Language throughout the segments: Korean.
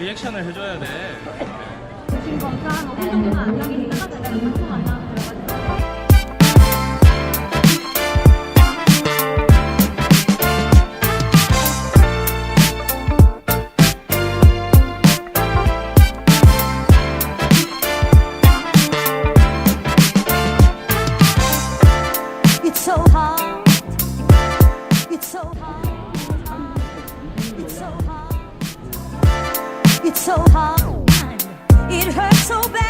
리액션을 해줘야 돼. 지금 검사 한 5분 정도는 안 나겠다가 제가 방송 안 나와서 그래가지고 It's so hard. It's so hard. It's so hard. It hurts so bad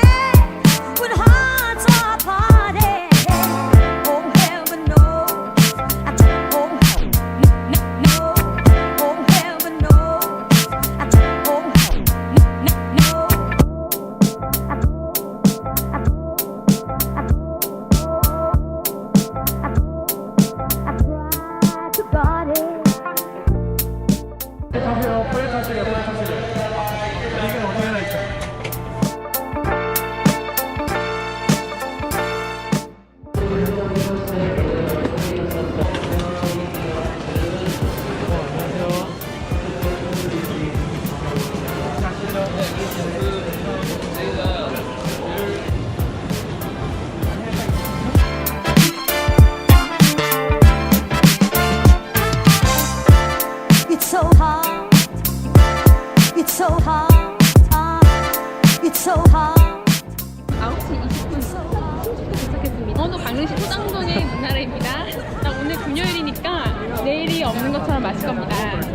It's so hard. It's so hard. 9시 20분 신축도 도착했습니다. 오늘 강릉시 소장동의 문나라입니다. 나 오늘 금요일이니까 내일이 없는 것처럼 마실 겁니다.